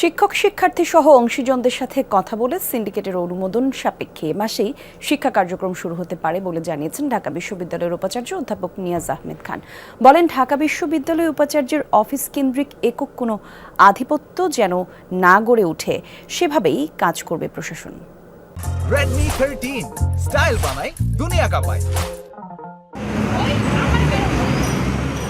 শিক্ষক শিক্ষার্থী সহ অংশীজনদের সাথে কথা বলে সিন্ডিকেটের অনুমোদন সাপেক্ষে মাসেই শিক্ষা কার্যক্রম শুরু হতে পারে বলে জানিয়েছেন ঢাকা বিশ্ববিদ্যালয়ের উপাচার্য অধ্যাপক নিয়াজ আহমেদ খান। বলেন, ঢাকা বিশ্ববিদ্যালয় উপাচার্যের অফিস কেন্দ্রিক একক কোনো আধিপত্য যেন না গড়ে ওঠে, সেভাবেই কাজ করবে প্রশাসন। Redmi 13 স্টাইল বানাই দুনিয়া কাঁপায়।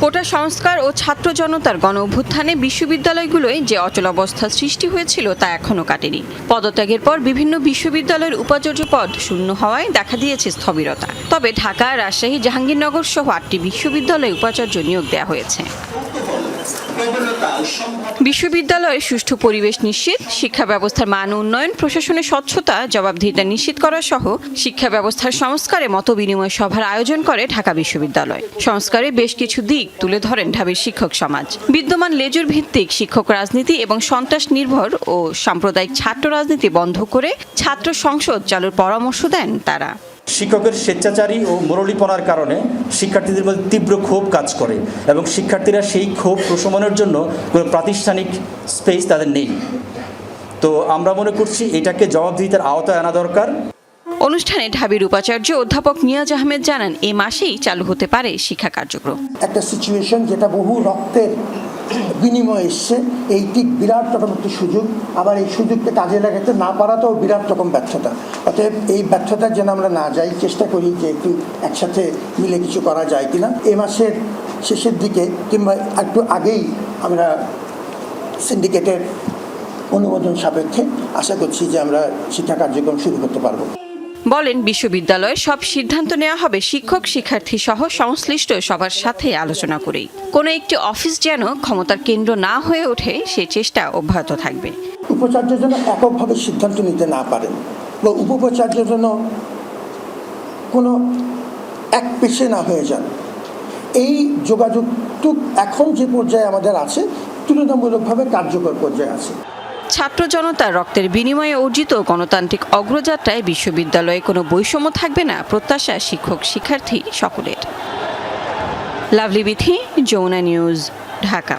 কোটা সংস্কার ও ছাত্র জনতার গণ অভ্যুত্থানে বিশ্ববিদ্যালয়গুলোয় যে অচলাবস্থা সৃষ্টি হয়েছিল তা এখনও কাটেনি। পদত্যাগের পর বিভিন্ন বিশ্ববিদ্যালয়ের উপাচার্য পদ শূন্য হওয়ায় দেখা দিয়েছে স্থবিরতা। তবে ঢাকা, রাজশাহী, জাহাঙ্গীরনগর সহ আটটি বিশ্ববিদ্যালয়ে উপাচার্য নিয়োগ দেওয়া হয়েছে। বিশ্ববিদ্যালয়ের সুষ্ঠু পরিবেশ নিশ্চিত, শিক্ষা ব্যবস্থার মান উন্নয়ন, প্রশাসনের স্বচ্ছতা, জবাবদিহিতা নিশ্চিত করা সহ শিক্ষা ব্যবস্থার সংস্কারে মত বিনিময় সভার আয়োজন করে ঢাকা বিশ্ববিদ্যালয়। সংস্কারে বেশ কিছু দিক তুলে ধরেন ঢাবির শিক্ষক সমাজ। বিদ্যমান লেজুর ভিত্তিক শিক্ষক রাজনীতি এবং সন্ত্রাস নির্ভর ও সাম্প্রদায়িক ছাত্র রাজনীতি বন্ধ করে ছাত্র সংসদ চালুর পরামর্শ দেন তারা। শিক্ষকের স্বেচ্ছাচারী ও মুরলীপনার কারণে শিক্ষার্থীদের মধ্যে তীব্র ক্ষোভ কাজ করে এবং শিক্ষার্থীরা সেই ক্ষোভ প্রশমনের জন্য কোনো প্রাতিষ্ঠানিক স্পেস তাদের নেই। তো আমরা মনে করছি এটাকে জবাবদিহিতার আওতায় আনা দরকার। অনুষ্ঠানে ঢাবির উপাচার্য অধ্যাপক নিয়াজ আহমেদ জানান এ মাসেই চালু হতে পারে শিক্ষা কার্যক্রম। একটা সিচুয়েশন যেটা বহু রক্তের বিনিময়ে এসছে। এইটি বিরাট রকম একটি সুযোগ। আবার এই সুযোগকে কাজে লাগাতে না পারাটাও বিরাট রকম ব্যর্থতা। অতএব এই ব্যর্থতার যেন আমরা না যাই, চেষ্টা করি যে একটু একসাথে মিলে কিছু করা যায় কিনা। এ মাসের শেষের দিকে কিংবা একটু আগেই আমরা সিন্ডিকেটের অনুমোদন সাপেক্ষে আশা করছি যে আমরা শিক্ষা কার্যক্রম শুরু করতে পারব। বলেন, বিশ্ববিদ্যালয়ে সব সিদ্ধান্ত নেওয়া হবে। শিক্ষক, শিক্ষার্থী সহ সংশ্লিষ্ট সবার সাথে আলোচনা করেই। কোনো একটি অফিস যেন ক্ষমতার কেন্দ্র না হয়ে ওঠে, সে চেষ্টা অব্যাহত থাকবে। উপাচার্য যেন এককভাবে সিদ্ধান্ত নিতে না পারেন বা উপোপাচার্য যেন কোনো এক পেশে না হয়ে যান। এই যোগাযোগটুক এখন যে পর্যায়ে আমাদের আছে, তুলনামূলকভাবে কার্যকর পর্যায়ে আছে। ছাত্র জনতার রক্তের বিনিময়ে অর্জিত গণতান্ত্রিক অগ্রযাত্রায় বিশ্ববিদ্যালয়ে কোনো বৈষম্য থাকবে না, প্রত্যাশা শিক্ষক শিক্ষার্থী সকলের। লাভলি বিথি যৌনা নিউজ, ঢাকা।